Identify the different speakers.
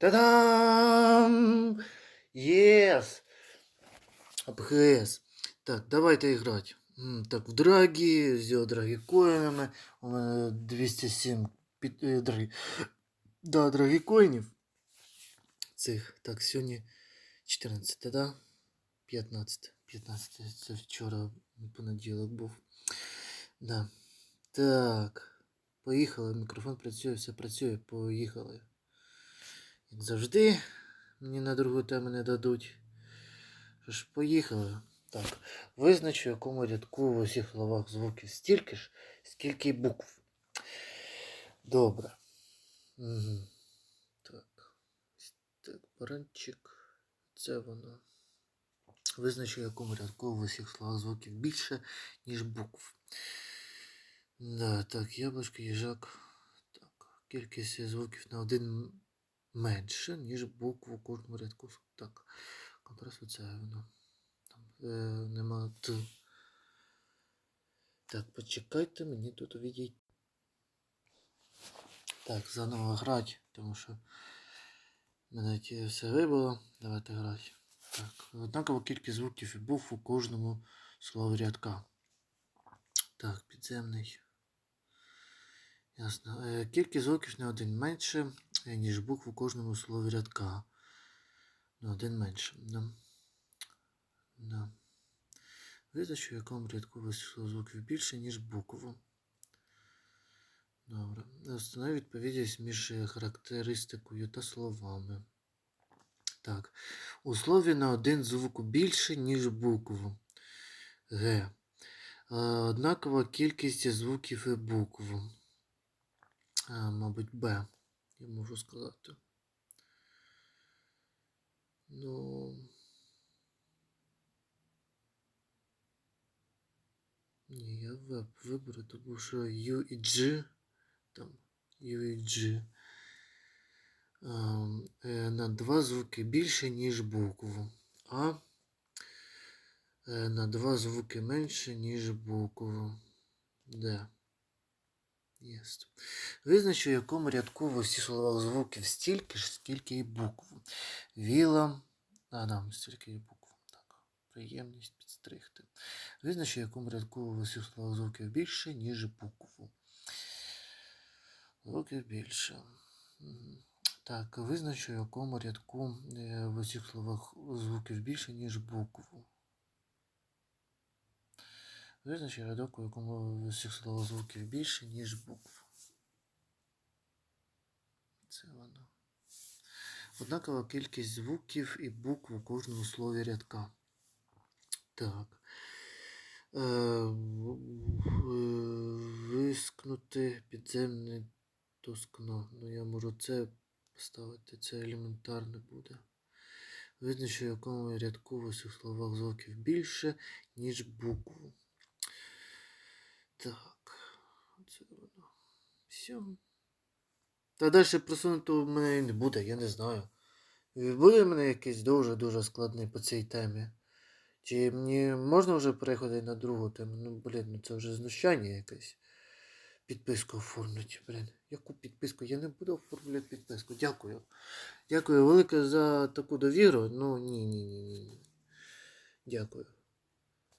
Speaker 1: Та-дам! Єс! АПХС. Так, давайте грати. М, Так, в драгі, з драгі коїнами. У мене 207 під, е, драгі. Да, драгі коїнів. Цих. Так, сьогодні 14, да? 15. 15. Це вчора понеділок був. Да. Так. Поїхали. Мікрофон працює, все працює. Поїхали. Як завжди, мені на другу тему не дадуть. Що ж, поїхали. Так. Визначу, якому рядку в усіх словах звуків стільки ж, скільки й букв. Добре. Угу. Так. Так, баранчик. Це воно. Визначу, якому рядку в усіх словах звуків більше, ніж букв. Да, так, яблучко, їжак. Так. Кількість звуків на один менше, ніж букв у кожному рядку. Так. Контраст це воно. Там е, нема Т. Так, почекайте, мені тут увидіть. Так, заново грати, тому що мене все вибило. Давайте грати. Так, однакова кількість звуків і букв у кожному слові рядка. Так, підземний. Ясно. Е, Кількість звуків на один менше, ніж букв у кожному слові рядка. На один менше. Да. Да. Визначу, в якому рядку висловив звуків більше, ніж букву. Добре. Встанови відповідність між е, характеристикою та словами. Так. У слові на один звук більше, ніж букву. Г. Однакова кількість звуків і букв. Мабуть, Б. Я можу сказати. Ну. Ні, я веб виберу, тому що U і G. Там U і G. ем, е, на два звуки більше, ніж букву. А е, на два звуки менше, ніж букву. Д. Єсть. Визначу, в якому рядку в усіх словах звуків стільки ж, скільки і букв. Віла. А, да, стільки і букв. Так. Приємність підстригти. Визначу, в якому рядку в усіх словах звуків більше, ніж букву. Звуків більше. Так, визначу, в якому рядку е, в усіх словах звуків більше, ніж букву. Визначу рядок, у якому в усіх словах звуків більше, ніж букв. Це воно. Однакова кількість звуків і букв у кожному слові рядка. Так. Е, в- вискнути підземне тоскно. Ну, я можу це поставити, це елементарне буде. Визначу, в якому рядку в усіх словах звуків більше, ніж букву. Так. Це воно. Все. Та далі просунути в мене не буде, я не знаю. Буде в мене якийсь дуже-дуже складний по цій темі. Чи мені можна вже переходити на другу тему? Ну, блін, ну це вже знущання якесь. Підписку оформити, блін. Яку підписку? Я не буду оформляти підписку. Дякую. Дякую велике за таку довіру. Ну ні, ні, ні. ні. Дякую.